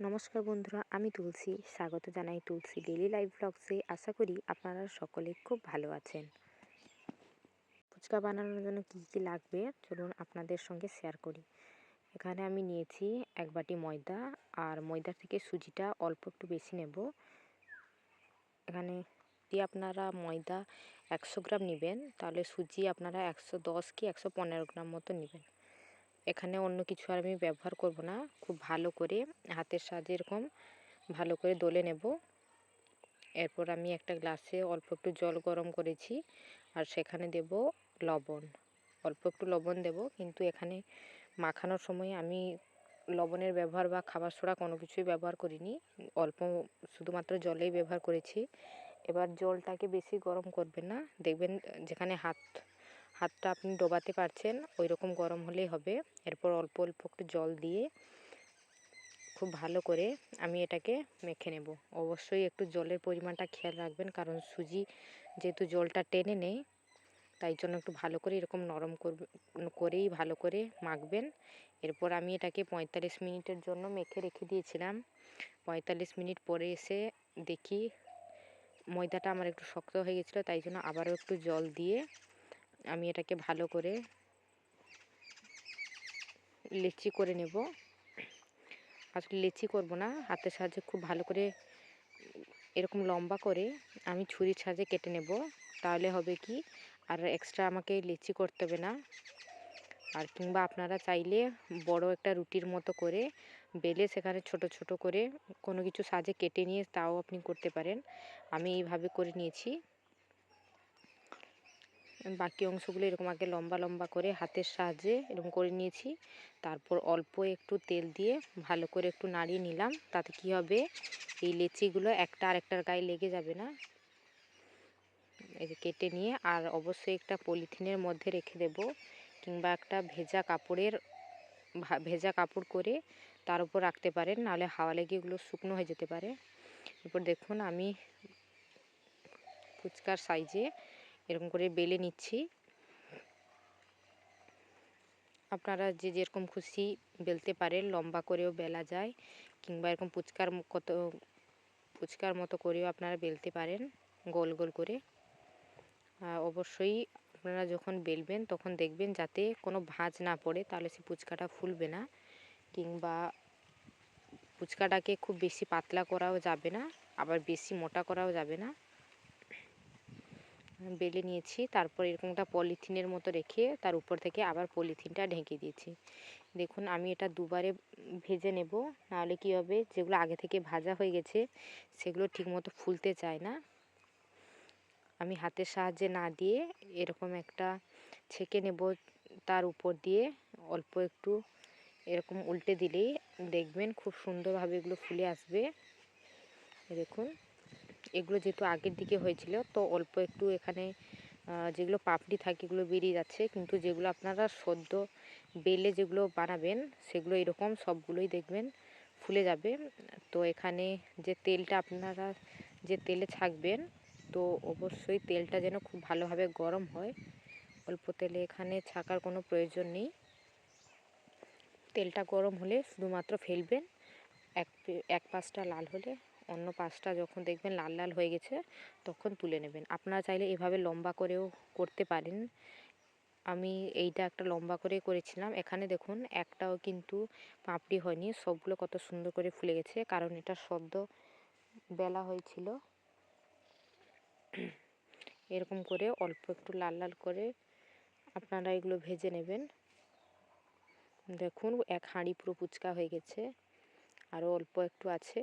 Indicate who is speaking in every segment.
Speaker 1: নমস্কার বন্ধুরা, আমি তুলসী। স্বাগত জানাই তুলসী ডেলি লাইফ ব্লগসে আশা করি আপনারা সকলে খুব ভালো আছেন। ফুচকা বানানোর জন্য কী কী লাগবে, চলুন আপনাদের সঙ্গে শেয়ার করি। এখানে আমি নিয়েছি এক বাটি ময়দা, আর ময়দা থেকে সুজিটা অল্প একটু বেশি নেব। এখানে যদি আপনারা ময়দা একশো গ্রাম নেবেন, তাহলে সুজি আপনারা একশো দশ কি একশো পনেরো গ্রাম মতো নেবেন। এখানে অন্য কিছু আর আমি ব্যবহার করব না। খুব ভালো করে হাতের সাহায্যে এরকম ভালো করে দলে নেব। এরপর আমি একটা গ্লাসে অল্প একটু জল গরম করেছি আর সেখানে দেব লবণ। অল্প একটু লবণ দেব কিন্তু এখানে মাখানোর সময় আমি লবণের ব্যবহার বা খাবার সোডা কোনো কিছুই ব্যবহার করিনি। অল্প শুধুমাত্র জলেই ব্যবহার করেছি। এবার জলটাকে বেশি গরম করবেন না। দেখবেন যেখানে হাত হাতটা আপনি ডোবাতে পারছেন ওই রকম গরম হলেই হবে। এরপর অল্প অল্প একটু জল দিয়ে খুব ভালো করে আমি এটাকে মেখে নেব। অবশ্যই একটু জলের পরিমাণটা খেয়াল রাখবেন, কারণ সুজি যেহেতু জলটা টেনে নেই তাই জন্য একটু ভালো করে এরকম নরম করেই ভালো করে মাখবেন। এরপর আমি এটাকে পঁয়তাল্লিশ মিনিটের জন্য মেখে রেখে দিয়েছিলাম। পঁয়তাল্লিশ মিনিট পরে এসে দেখি ময়দাটা আমার একটু শক্ত হয়ে গেছিল, তাই জন্য আবারও একটু জল দিয়ে আমি এটাকে ভালো করে লেচি করে নেব। আসলে লেচি করব না, হাতের সাহায্যে খুব ভালো করে এরকম লম্বা করে আমি ছুরির সাহায্যে কেটে নেব। তাহলে হবে কি, আর এক্সট্রা আমাকে লেচি করতে হবে না। আর কিংবা আপনারা চাইলে বড় একটা রুটির মতো করে বেলে সেখানে ছোট ছোট করে কোনো কিছু সাজে কেটে নিয়ে তাও আপনি করতে পারেন। আমি এইভাবে করে নিয়েছি। বাকি অংশগুলো এরকম আগে লম্বা লম্বা করে হাতের সাহায্যে এরকম করে নিয়েছি। তারপর অল্প একটু তেল দিয়ে ভালো করে একটু নাড়িয়ে নিলাম। তাতে কি হবে? এই লেচিগুলো একটা আরেকটার গায়ে লেগে যাবে না। এই যে কেটে নিয়ে আর অবশ্যই একটা পলিথিনের মধ্যে রেখে দেব কিংবা একটা ভেজা কাপড়ের ভেজা কাপড় করে তার উপর রাখতে পারেন, নাহলে হাওয়া লেগে এগুলো শুকনো হয়ে যেতে পারে। এরপর দেখুন আমি ফুচকার সাইজে এরকম করে বেলে নিচ্ছি। আপনারা যে যেরকম খুশি বেলতে পারেন, লম্বা করেও বেলা যায়, কিংবা এরকম পুচকার কত ফুচকার মতো করেও আপনারা বেলতে পারেন, গোল গোল করে। অবশ্যই আপনারা যখন বেলবেন তখন দেখবেন যাতে কোনো ভাঁজ না পড়ে, তাহলে সে ফুচকাটা ফুলবে না, কিংবা ফুচকাটাকে খুব বেশি পাতলা করাও যাবে না, আবার বেশি মোটা করাও যাবে না। বেলে নিয়েছি। তারপর এরকম একটা পলিথিনের মতো রেখে তার উপর থেকে আবার পলিথিনটা ঢেকে দিয়েছি। দেখুন, আমি এটা দুবারে ভেজে নেব। নাহলে কী হবে, যেগুলো আগে থেকে ভাজা হয়ে গেছে, সেগুলো ঠিকমতো ফুলতে চায় না। আমি হাতের সাহায্যে না দিয়ে এরকম একটা ছেঁকে নেব তার উপর দিয়ে। অল্প একটু এরকম উল্টে দিলেই দেখবেন খুব সুন্দরভাবে এগুলো ফুলে আসবে। দেখুন। এগুলো যেহেতু আগের দিকে হয়েছিল, তো অল্প একটু এখানে যেগুলো পাপড়ি থাকে এগুলো বেরিয়ে যাচ্ছে। কিন্তু যেগুলো আপনারা সদ্য বেলে যেগুলো বানাবেন, সেগুলো এরকম সবগুলোই দেখবেন ফুলে যাবে। তো এখানে যে তেলটা আপনারা, যে তেলে ছাকবেন, তো অবশ্যই তেলটা যেন খুব ভালোভাবে গরম হয়। অল্প তেলে এখানে ছাকার কোনো প্রয়োজন নেই। তেলটা গরম হলে শুধুমাত্র ফেলবেন, এক এক পাশটা লাল হলে। অন্য পাশটা যখন দেখবেন লাল লাল হয়ে গেছে, তখন তুলে নেবেন। আপনারা চাইলে এভাবে লম্বা করেও করতে পারেন। আমি এইটা একটা লম্বা করে করেছিলাম। এখানে দেখুন, একটাও কিন্তু পাপড়ি হয়নি। সবগুলো কত সুন্দর করে ফুলে গেছে। কারণ এটা সদ্য বেলা হয়েছিল। এরকম করে অল্প একটু লাল লাল করে আপনারা এগুলো ভেজে নেবেন। দেখুন, এক হাঁড়ি পুরো পুচকা হয়ে গেছে। আরও অল্প একটু আছে।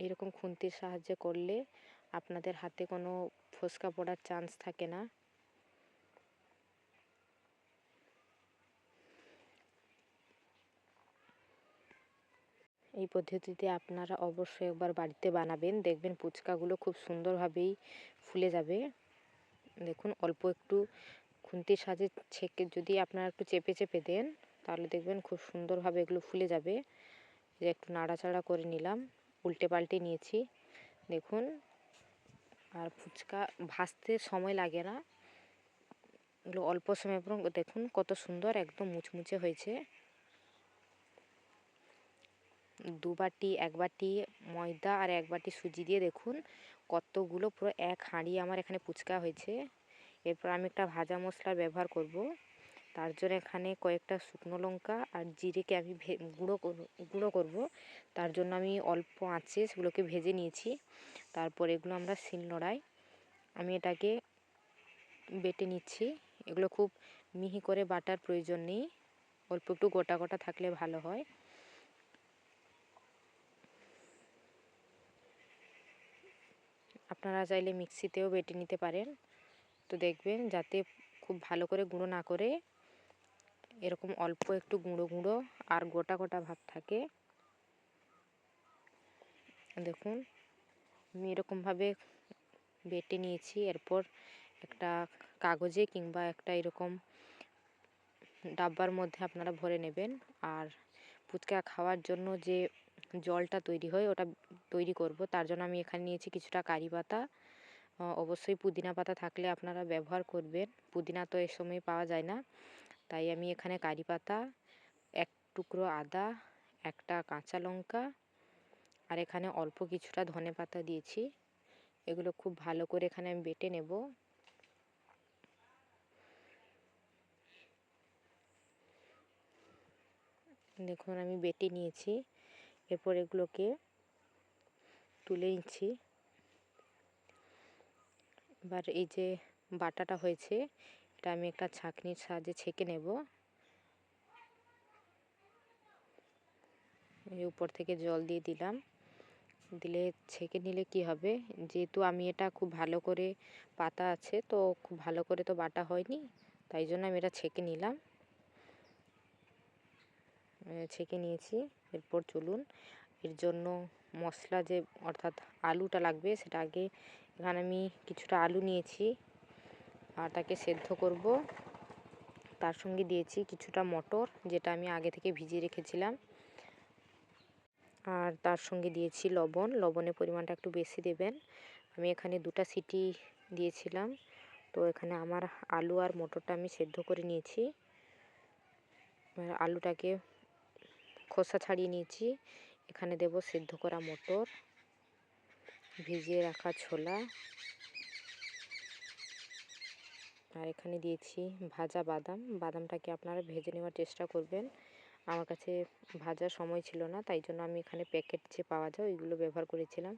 Speaker 1: এরকম খুন্তির সাহায্যে করলে আপনাদের হাতে কোনো ফোসকা পড়ার চান্স থাকে না। এই পদ্ধতিতে আপনারা অবশ্যই একবার বাড়িতে বানাবেন। দেখবেন ফুচকাগুলো খুব সুন্দরভাবেই ফুলে যাবে। দেখুন, অল্প একটু খুন্তির সাহায্যে ছেঁকে, যদি আপনারা একটু চেপে চেপে দেন, তাহলে দেখবেন খুব সুন্দরভাবে এগুলো ফুলে যাবে। যে একটু নাড়াচাড়া করে নিলাম। উল্টে পাল্টে নিয়েছি। দেখুন, আর ফুচকা ভাজতে সময় লাগে না। এগুলো অল্প সময় পর দেখুন কত সুন্দর একদম মুচমুচে হয়েছে। দু বাটি, এক বাটি ময়দা আর এক বাটি সুজি দিয়ে দেখুন কতগুলো পুরো এক হাঁড়ি আমার এখানে ফুচকা হয়েছে। এরপর আমি একটা ভাজা মশলা ব্যবহার করব। তার জন্য এখানে কয়েকটা শুকনো লঙ্কা আর জিরেকে আমি গুঁড়ো গুঁড়ো করব। তার জন্য আমি অল্প আঁচে সেগুলোকে ভেজে নিয়েছি। তারপর এগুলো আমরা শিলনোড়ায় আমি এটাকে বেটে নিচ্ছি। এগুলো খুব মিহি করে বাটার প্রয়োজন নেই। অল্প একটু গোটা গোটা থাকলে ভালো হয়। আপনারা চাইলে মিক্সিতেও বেটে নিতে পারেন। তো দেখবেন যাতে খুব ভালো করে গুঁড়ো না করে এরকম অল্প একটু গুঁড়ো গুঁড়ো আর গোটা গোটা ভাব থাকে। দেখুন, আমি এরকমভাবে বেটে নিয়েছি। এরপর একটা কাগজে কিংবা একটা এরকম ডাব্বার মধ্যে আপনারা ভরে নেবেন। আর ফুচকা খাওয়ার জন্য যে জলটা তৈরি হয়, ওটা তৈরি করব। তার জন্য আমি এখানে নিয়েছি কিছুটা কারি পাতা। অবশ্যই পুদিনা পাতা থাকলে আপনারা ব্যবহার করবেন। পুদিনা তো এ সময় পাওয়া যায় না। তাই আমি এখানে কারি পাতা, এক টুকরো আদা, একটা কাঁচা লঙ্কা আর এখানে অল্প কিছুটা ধনে পাতা দিয়েছি। এগুলো খুব ভালো করে এখানে আমি বেটে নেব। দেখুন, আমি বেটে নিয়েছি। এরপর এগুলোকে তুলে নিচ্ছি। এবার এই যে বাটাটা হয়েছে এটা আমি একটা ছাঁকনির সাহায্যে ছেঁকে নেব। উপর থেকে জল দিয়ে দিলাম। দিলে ছেঁকে নিলে কি হবে? যেহেতু আমি এটা খুব ভালো করে পাতা আছে, তো খুব ভালো করে তো বাটা হয়নি, তাই জন্য আমি এটা ছেঁকে নিলাম। ছেঁকে নিয়েছি। এরপর চলুন, এর জন্য মশলা যে, অর্থাৎ আলুটা লাগবে, সেটা আগে এখানে আমি কিছুটা আলু নিয়েছি। আর তাকে সেদ্ধ করব। তার সঙ্গে দিয়েছি কিছুটা মটর, যেটা আমি আগে থেকে ভিজিয়ে রেখেছিলাম। আর তার সঙ্গে দিয়েছি লবণ। লবণের পরিমাণটা একটু বেশি দেবেন। আমি এখানে দুটা সিটি দিয়েছিলাম। তো এখানে আমার আলু আর মটরটা আমি সেদ্ধ করে নিয়েছি। আলুটাকে খোসা ছাড়িয়ে নিয়েছি। এখানে দেব সেদ্ধ করা মটর। ভিজিয়ে রাখা ছোলা। আর এখানে দিয়েছি ভাজা বাদাম। বাদামটাকে আপনারা ভেজে নেওয়ার চেষ্টা করবেন। আমার কাছে ভাজার সময় ছিল না, তাই জন্য আমি এখানে প্যাকেট যে পাওয়া যায় ওইগুলো ব্যবহার করেছিলাম।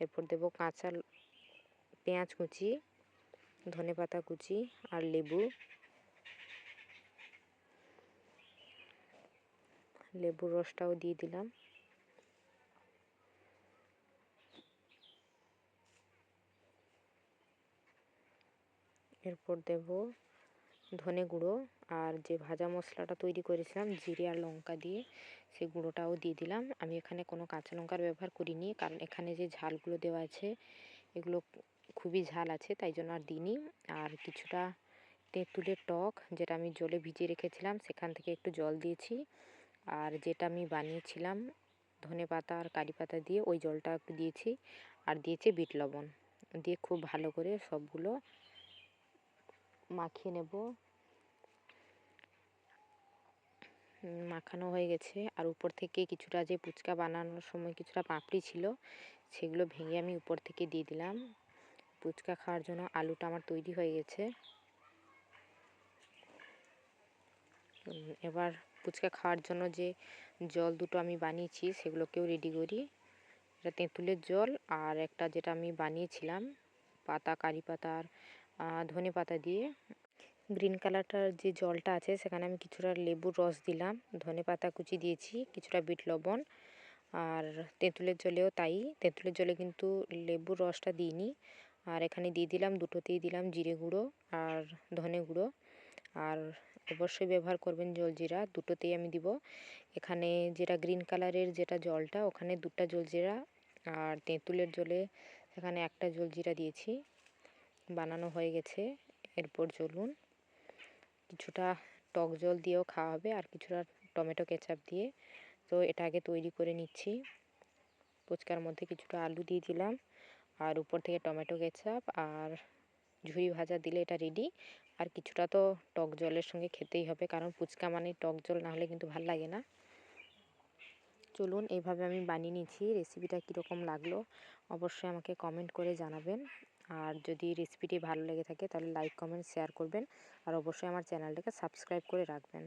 Speaker 1: এরপর দেব কাঁচা পেঁয়াজ কুচি, ধনে পাতা কুচি আর লেবু। লেবুর রসটাও দিয়ে দিলাম। এরপর দেব ধনে গুঁড়ো আর যে ভাজা মশলাটা তৈরি করেছিলাম, জিরে আর লঙ্কা দিয়ে সেই গুঁড়োটাও দিয়ে দিলাম। আমি এখানে কোনো কাঁচা লঙ্কার ব্যবহার করিনি, কারণ এখানে যে ঝালগুলো দেওয়া আছে, এগুলো খুবই ঝাল আছে, তাই জন্য আর দিইনি। আর কিছুটা তেঁতুলের টক, যেটা আমি জলে ভিজিয়ে রেখেছিলাম, সেখান থেকে একটু জল দিয়েছি। আর যেটা আমি বানিয়েছিলাম, ধনে পাতা আর কারি পাতা দিয়ে, ওই জলটা একটু দিয়েছি। আর দিয়েছি বিট লবণ। দিয়ে খুব ভালো করে সবগুলো মাখিয়ে নেব। মাখানো হয়ে গেছে। আর উপর থেকে কিছুটা যে ফুচকা বানানোর সময় কিছুটা পাপড়ি ছিল, সেগুলো ভেঙে আমি উপর থেকে দিয়ে দিলাম। ফুচকা খাওয়ার জন্য আলুটা আমার তৈরি হয়ে গেছে। এবার ফুচকা খাওয়ার জন্য যে জল দুটো আমি বানিয়েছি, সেগুলোকেও রেডি করি। এটা তেঁতুলের জল আর একটা যেটা আমি বানিয়েছিলাম, পাতা, কারি পাতার ধনে পাতা দিয়ে। গ্রিন কালারটার যে জলটা আছে, সেখানে আমি কিছুটা লেবুর রস দিলাম। ধনে পাতা কুচি দিয়েছি, কিছুটা বিট লবণ। আর তেঁতুলের জলেও তাই। তেঁতুলের জলে কিন্তু লেবুর রসটা দিইনি। আর এখানে দিয়ে দিলাম, দুটোতেই দিলাম জিরে গুঁড়ো আর ধনে গুঁড়ো। আর অবশ্যই ব্যবহার করবেন জলজিরা দুটোতেই আমি দিব। এখানে যেটা গ্রিন কালারের যেটা জলটা, ওখানে দুটা জলজিরা আর তেঁতুলের জলে সেখানে একটা জলজিরা দিয়েছি। বানানো হয়ে গেছে। এরপর চলুন, কিছুটা টক জল দিয়েও খাওয়া হবে আর কিছুটা টমেটো কেচাপ দিয়ে। তো এটা আগে তৈরি করে নিচ্ছি। ফুচকার মধ্যে কিছুটা আলু দিয়ে দিলাম আর উপর থেকে টমেটো কেচাপ আর ঝুরি ভাজা দিলে এটা রেডি আর কিছুটা তো টক জলের সঙ্গে খেতেই হবে কারণ ফুচকা মানে টক জল, না হলে কিন্তু ভালো লাগে না। চলুন, এইভাবে আমি বানিয়ে নিয়েছি রেসিপিটা কীরকম লাগল অবশ্যই আমাকে কমেন্ট করে জানাবেন। আর যদি রেসিপিটি ভালো লেগে থাকে তাহলে লাইক কমেন্ট শেয়ার করবেন। আর অবশ্যই আমার চ্যানেলটাকে সাবস্ক্রাইব করে রাখবেন।